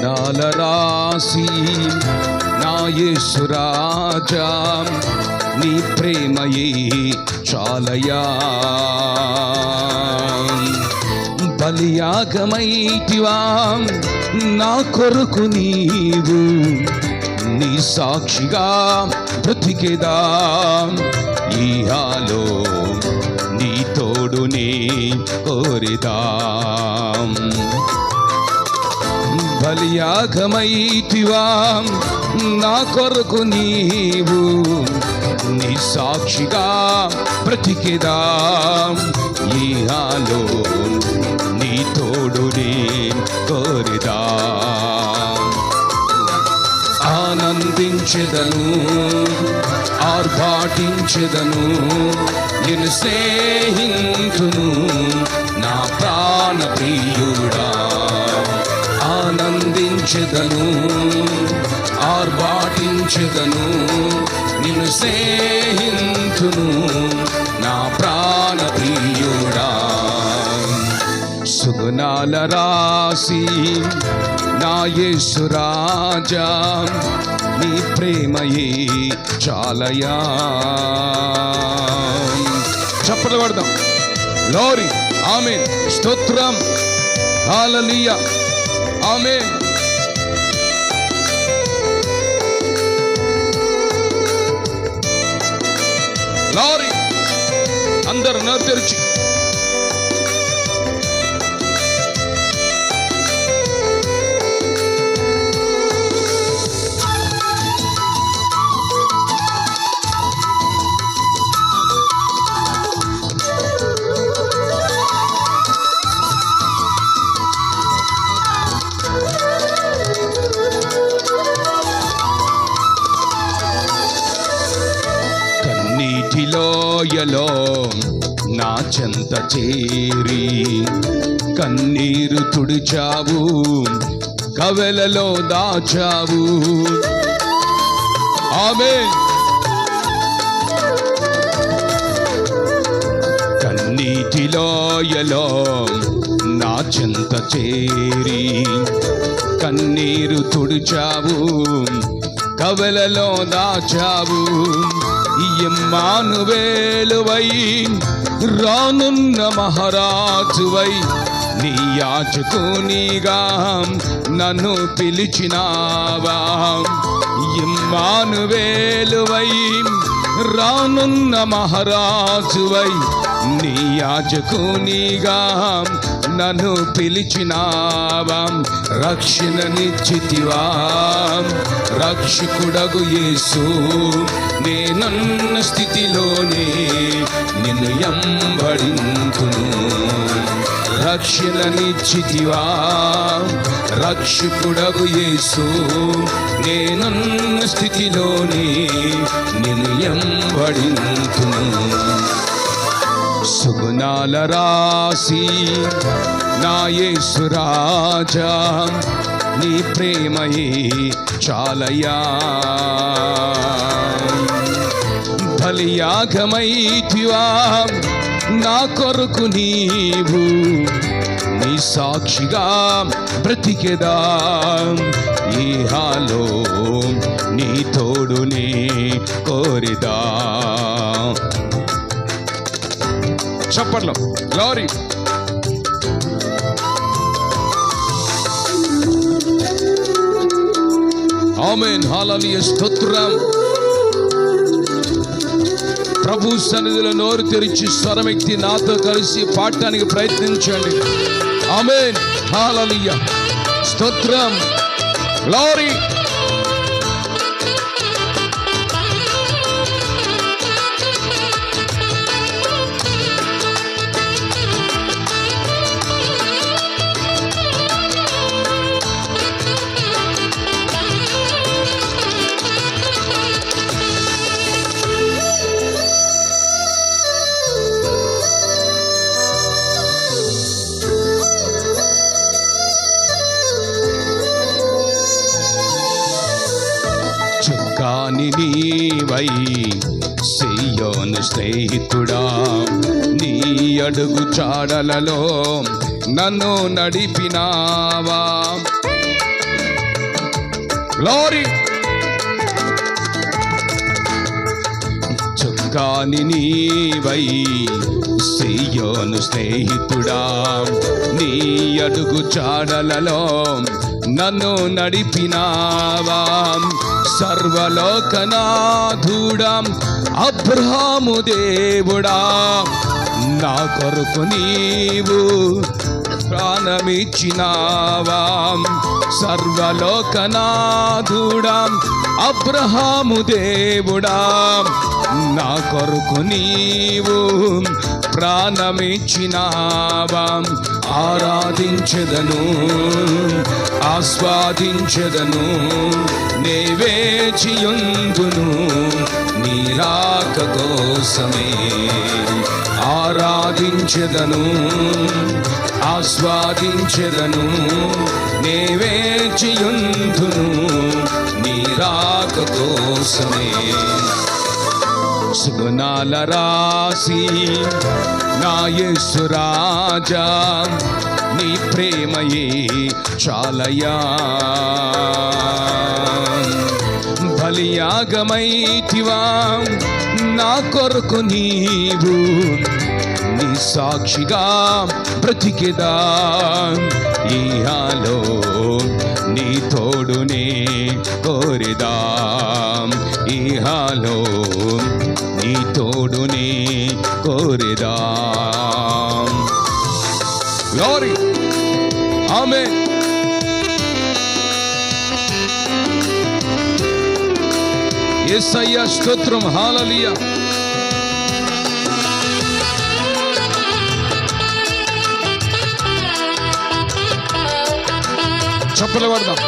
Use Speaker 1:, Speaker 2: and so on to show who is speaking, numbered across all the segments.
Speaker 1: రాసి నా యేసురాజా నీ ప్రేమయే చాలయా. బలియాగమైతివా నా కొరకు నీవు నీ సాక్షిగా బ్రతికేదా. ఈ హాలో నీ తోడుని కోరిదా. బలియాగమైతివా నా కొరకు నీవు నీ సాక్షిగా బ్రతికేదా. ఈ హాలో నీ తోడుని కోరిదా. ఆనందించెదను ఆర్భాటించెదను నేను స్నేహితును నా ప్రాణ ప్రియుడా ఆనందించెదను ఆర్భాటించెదను నిన్ను స్నేహితును నా ప్రాణ ప్రియుడా సుగుణాల రాసి నా యేసురాజా నీ ప్రేమయే చాలయా. చప్పలు పడదాం లోరి. ఆమె స్తోత్రం. హాలలీయ. ఆమె లారీ. అందరు నోరు తెరిచి చెంత చేరి కన్నీరు తుడిచావు కవెలలో దాచావు. ఆమె కన్నీటిలోయలో నా చెంత చేరి కన్నీరు తుడిచావు కవలలో దాచావు. ఎమ్మానువేలువై రానున్న మహారాజువై నీ యాచకునిగా నన్ను పిలిచినావా? ఇమ్మానువేలువై రానున్న మహారాజువై నీ యాజకునిగా నన్ను పిలిచినావా? రక్షణ నిశ్చితివా? రక్షకుడగు యేసు నేనన్న స్థితిలోనే నిన్ను ఎంబడింతును. రక్షణ నిశ్చితివా? రక్షకుడగు యేసు నేనన్న స్థితిలోనే నిన్ను ఎంబడింతును. సుగుణాల రాసి నా యేసురాజా నీ ప్రేమయే చాలయా. బలియాగమైతివా నా కొరకు నీవు నీ సాక్షిగా బ్రతికెదా. ఈ హాలో నీ తోడుని కోరిదా. చప్పట్లో. Glory amen. హాలలియ. స్తోత్రం. ప్రభు సన్నిధిలో నోరు తెరిచి స్వరమెక్తి నాతో కలిసి పాడటానికి ప్రయత్నించండి. ఆమెన్. హాలలియ. స్తోత్రం. గ్లోరీ అడుగు చాడలలో నన్ను నడిపినావా? లారీ చుక్కాని నీవై సియోను స్నేహితుడా నీ అడుగు చాడలలో నన్ను నడిపినావా? సర్వలోకనాథుడా అబ్రహాము దేవుడా నా కొరకు నీవు ప్రాణమిచ్చినావాం. సర్వలోకనాథుడాం అబ్రహాము దేవుడాం. నా కొరకు నీవు ప్రాణమిచ్చినావాం. ఆరాధించదను ఆస్వాదించదను. నేవేచియుందును నీరాక కోసమే. ఆరాధించెదను ఆస్వాదించెదను నేవేచియుందును నీ రాక కోసమే. సుగుణాల రాసి నా యేసు రాజా నీ ప్రేమయే చాలయా. బలియాగమైతివా నా కొరకు నీవు నీ సాక్షిగా బ్రతికిదా ఈహాలో నీ తోడునే కోరిదా? ఈహాలో నీ తోడునే కోరిదా? గ్లోరీ ఆమె ఎస్ఐయ స్తోత్రం. హాలలియ చప్పలు పడదాం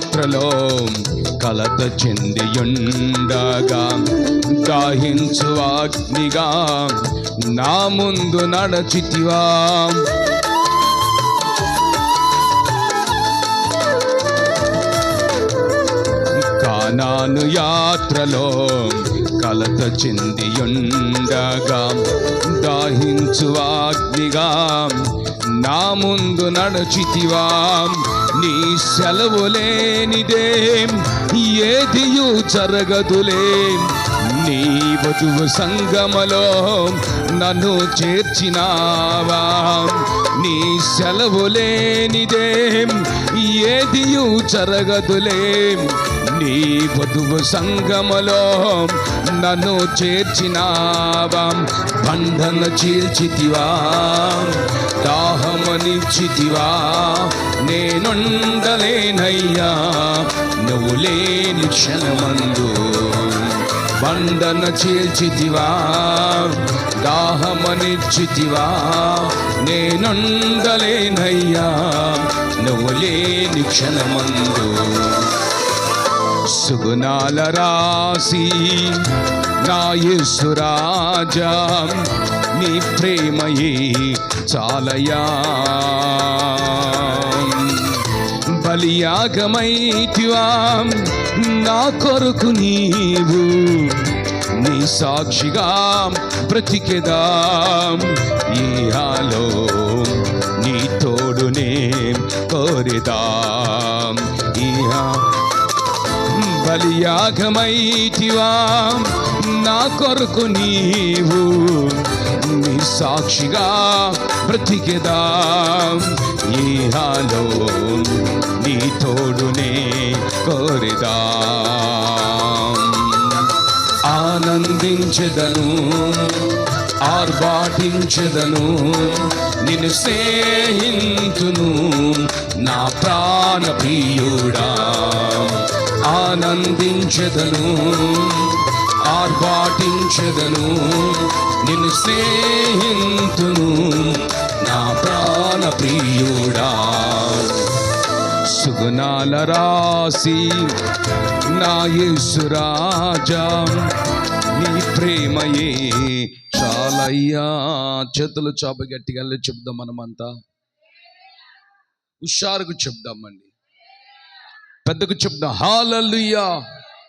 Speaker 1: యాత్రలో కలత చెందియుండగా దాహించు అగ్నిగా నా ముందు నడచితివా. కానాను యాత్రలో కలత చెందియుండగా దాహించు అగ్నిగా నా ముందు నడచితివా. నీ సెలవు లేనిదేం ఏదియు జరగదులే. నీ వధువు సంగమలో నన్ను చేర్చినావా? నీ సెలవు లేనిదేం ఏదియు జరగదులేం. నీ వధువు సంగమలో నన్ను చేర్చినావా? బంధన చీల్చితివా? దాహమనిచ్చితివా? నేనుండలేనయ్యా నువ్వు లేని క్షణమందు. బంధన చీల్చితివా? దాహమనిచ్చితివా? నేనుండలేనయ్యా నువ్వు లేని క్షణమందు. సుగుణాల రాసి నా యేసురాజా నీ ప్రేమయే చాలయా. బలియాగమైతివా నా కొరకు నీవు నీ సాక్షిగా బ్రతికెదాం. ఈ హాలో నీ తోడునే కోరిదా. బలియాగమైతివా నా కొరకు నీవు నీ సాక్షిగా బ్రతికెదా ఈహాలో నీ తోడునే కోరిదా. ఆనందించెదను ఆర్భాటించెదను నిన్ను స్నేహితును నా ప్రాణ ప్రియుడా ఆనందించెదను ఆర్భాటించెదను నిన్ను స్నేహితును నా ప్రాణ ప్రియుడా. సుగుణాల రాసి నా యేసురాజా నీ ప్రేమయే చాలయ్యా. చేతులు చాప గట్టిగా చెప్దాం మనమంతా. హుషారుకు చెప్దామండి. పెద్దకు చెప్దాం హాలల్లుయా